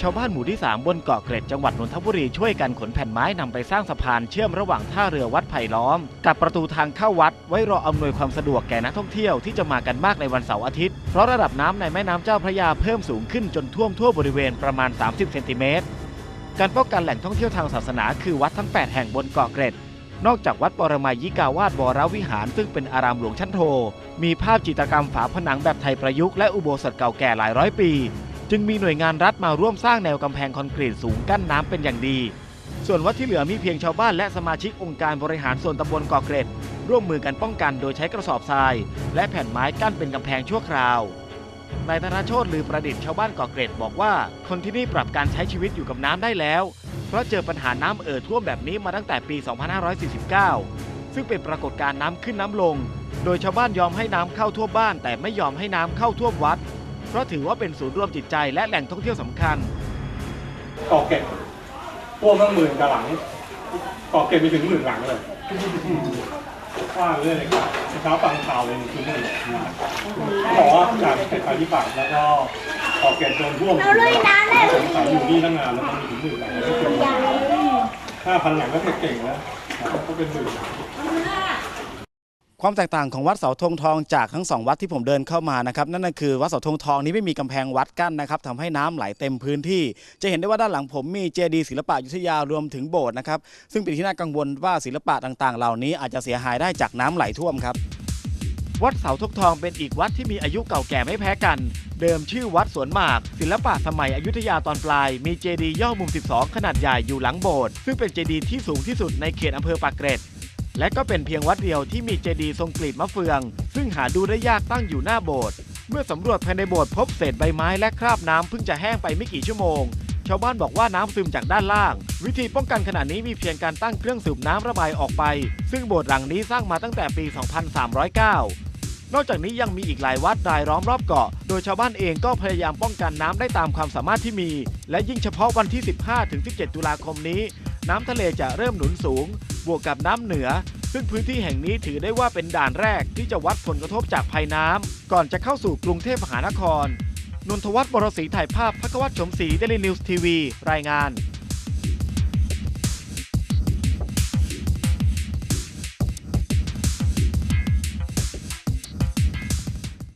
ชาวบ้านหมู่ที่ 3 บนเกาะเกร็ดจังหวัดนนทบุรีช่วยกันขนแผ่นไม้นำไปสร้างสะพานเชื่อมระหว่างท่าเรือวัดไผ่ล้อม กับประตูทางเข้าวัด ไว้รออำนวยความสะดวกแก่นักท่องเที่ยวที่จะมากันมากในวันเสาร์อาทิตย์ เพราะระดับน้ำในแม่น้ำเจ้าพระยาเพิ่มสูงขึ้นจนท่วมทั่วบริเวณประมาณ 30 เซนติเมตร การป้องกันแหล่งท่องเที่ยวทางศาสนาคือวัดทั้ง 8 แห่งบนเกาะเกร็ดนอกจากวัดปรมัยยิกาวาสวรวิหาร ซึ่งเป็นอารามหลวงชั้นโท มีภาพจิตรกรรมฝาผนังแบบไทยประยุกต์และอุโบสถเก่าแก่หลายร้อยปี จึงมีหน่วยงานรัฐมาร่วมสร้างแนวกำแพงคอนกรีตสูงกั้นน้ำเป็นอย่างดี ส่วนวัดที่เหลือมีเพียงชาวบ้านและสมาชิกองค์การบริหารส่วนตำบลเกาะเกร็ด ร่วมมือกันป้องกันโดยใช้กระสอบทราย และแผ่นไม้กั้นเป็นกำแพงชั่วคราวนายธนโชตลือประดิษฐ์ชาวบ้านเกาะเกร็ดบอกว่า คนที่นี่ปรับการใช้ชีวิตอยู่กับน้ำได้แล้ว เพราะเจอปัญหาน้ำเอ่อท่วมแบบนี้มาตั้งแต่ปี 2549 ซึ่งเป็นปรากฏการณ์น้ำขึ้นน้ำลง โดยชาวบ้านยอมให้น้ำเข้าท่วมบ้าน แต่ไม่ยอมให้น้ำเข้าท่วมวัด เพราะถือว่าเป็นศูนย์รวมจิตใจและแหล่งท่องเที่ยวสำคัญ เกาะเกร็ดท่วมตั้งหมื่นกว่าหลังเกาะเกร็ดไปถึงหมื่นหลังเลยว่าเรื่องเลยครับเช้าฟังข่าวเลยคือหมื่นบอกว่าจากเขตปฏิบัติแล้วก็เกาะเกร็ดโดนท่วมเราลุยน้ำได้เลยสามอยู่นี่ตั้งนานแล้วมันมีถึงหมื่นหลังห้าพันหลังก็เก่งแล้วก็เป็นหมื่น ความแตกต่างของวัดเสาธงทองจากทั้งสองวัดที่ผมเดินเข้ามานะครับนั่นก็คือวัดเสาธงทองนี้ไม่มีกำแพงวัดกั้นนะครับทำให้น้ำไหลเต็มพื้นที่ จะเห็นได้ว่าด้านหลังผมมีเจดีย์ศิลปะยุทธยารวมถึงโบสถ์นะครับซึ่งเป็นที่น่ากังวลว่าศิลปะต่างๆ เหล่านี้อาจจะเสียหายได้จากน้ำไหลท่วมครับ วัดเสาธงทองเป็นอีกวัดที่มีอายุเก่าแก่ไม่แพ้กัน เดิมชื่อวัดสวนหมาก ศิลปะสมัยอยุธยาตอนปลาย มีเจดีย์ย่อมุม 12 ขนาดใหญ่อยู่หลังโบสถ์ซึ่งเป็นเจดีย์ที่สูงที่สุดในเขตอำเภอปากเกร็ด และก็เป็นเพียงวัดเดียวที่มีเจดีย์ทรงกลีบมะเฟือง ซึ่งหาดูได้ยากตั้งอยู่หน้าโบสถ์เมื่อสำรวจภายในโบสถ์พบเศษใบไม้และคราบน้ำเพิ่งจะแห้งไปไม่กี่ชั่วโมง ชาวบ้านบอกว่าน้ำซึมจากด้านล่าง วิธีป้องกันขณะนี้มีเพียงการตั้งเครื่องสูบน้ำระบายออกไป ซึ่งโบสถ์หลังนี้สร้างมาตั้งแต่ปี 2309 นอกจากนี้ยังมีอีกหลายวัดรายล้อมรอบเกาะ โดยชาวบ้านเองก็พยายามป้องกันน้ำได้ตามความสามารถที่มี และยิ่งเฉพาะวันที่ 15-17 ตุลาคมนี้ น้ำทะเลจะเริ่มหนุนสูง บวกกับน้ำเหนือ ซึ่งพื้นที่แห่งนี้ถือได้ว่าเป็นด่านแรกที่จะวัดผลกระทบจากภัยน้ำก่อนจะเข้าสู่กรุงเทพมหานคร นนทวัฒน์บรศรีถ่ายภาพพักวัตรชมศรีเดลินิวส์ทีวี รายงาน